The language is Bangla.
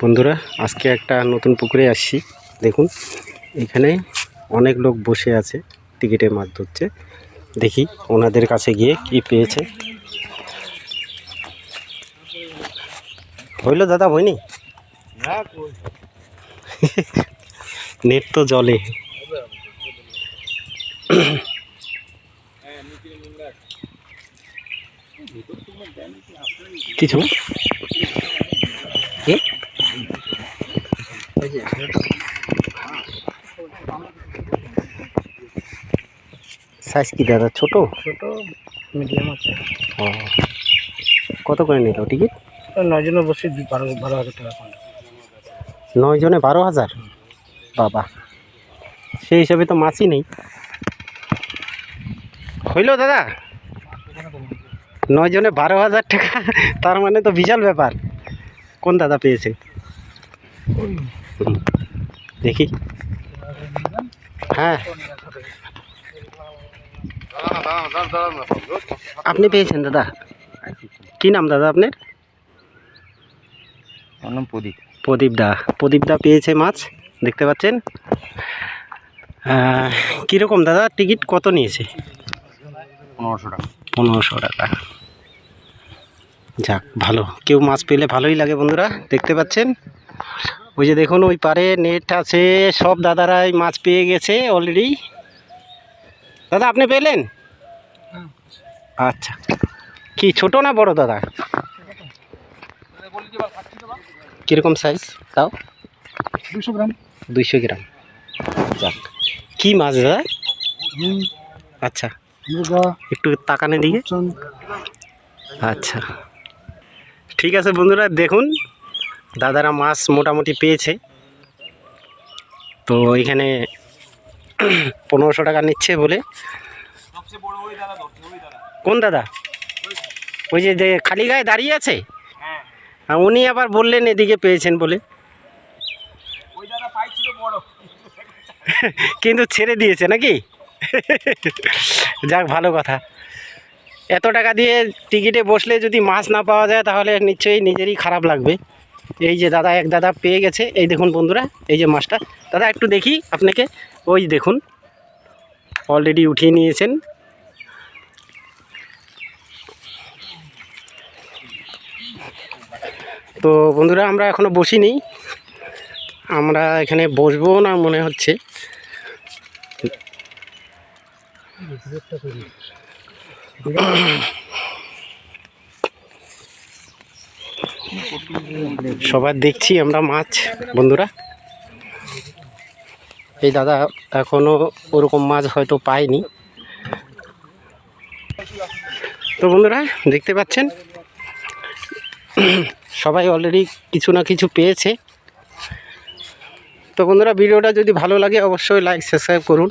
বন্ধুরা, আজকে একটা নতুন পুকুরে আসছি। দেখুন, এখানে অনেক লোক বসে আছে, টিকিটে মাছ ধরছে। দেখি ওনাদের কাছে গিয়ে কি পেয়েছে। হইল দাদা, হয়নি? নেট তো জলে কিছু সাইজ কি দাদা? ছোট? ছোট মিডিয়াম আছে। ও। কত করে নিল টিকিট নয় জনে বসে বারো বারো হাজার টাকা পান নয় জনে বারো হাজার? বাবা। সেই হিসাবে তো মাছই নেই। হইল দাদা? নয় জনে বারো হাজার টাকা তার মানে তো বিশাল ব্যাপার। কোন দাদা পেয়েছে? দেখি। হ্যাঁ। আপনি পেয়েছেন দাদা। কি নাম দাদা আপনার? আমার নাম প্রদীপ। প্রদীপ দা। প্রদীপ দা পেয়েছে মাছ দেখতে পাচ্ছেন? কীরকম দাদা টিকিট কত নিয়েছে? পনেরোশো টাকা। পনেরোশো টাকা। যাক ভালো। কেউ মাছ পেলে ভালোই লাগে বন্ধুরা। দেখতে পাচ্ছেন? ওই যে দেখুন ওই পারে নেট আছে সব দাদারাই মাছ পেয়ে গেছে অলরেডি দাদা আপনি পেলেন? আচ্ছা। কি ছোট না বড় দাদা? কীরকম সাইজ তাও দুশো গ্রাম। দুইশো গ্রাম। যাক কি মাছ দাদা? আচ্ছা। একটু তাকানে দিকে আচ্ছা। ঠিক আছে বন্ধুরা দেখুন দাদারা মাছ মোটামুটি পেয়েছে। তো এখানে পনেরোশো টাকা নিচ্ছে বলে। কোন দাদা? ওই যে খালি গায়ে দাঁড়িয়ে আছে? উনি আবার বললেন এদিকে পেয়েছেন বলে। কিন্তু ছেড়ে দিয়েছে নাকি? যাক, ভালো কথা। এত টাকা দিয়ে টিকিটে বসলে যদি মাছ না পাওয়া যায়, তাহলে নিশ্চয়ই নিজেরই খারাপ লাগবে। এই যে দাদা, এক দাদা পেয়ে গেছে। এই দেখুন বন্ধুরা, এই যে মাছটা। দাদা, একটু দেখি আপনাকে। ওই দেখুন অলরেডি উঠিয়ে নিয়েছেন। তো বন্ধুরা, আমরা এখনও বসিনি। আমরা এখানে বসবো না মনে হচ্ছে। সবার দেখছি আমরা মাছ, বন্ধুরা। এই দাদা এখনও ওরকম মাছ হয়তো পায়নি। তো বন্ধুরা, দেখতে পাচ্ছেন? সবাই অলরেডি কিছু না কিছু পেয়েছে। তো বন্ধুরা, ভিডিওটা যদি ভালো লাগে, অবশ্যই লাইক সাবস্ক্রাইব করুন।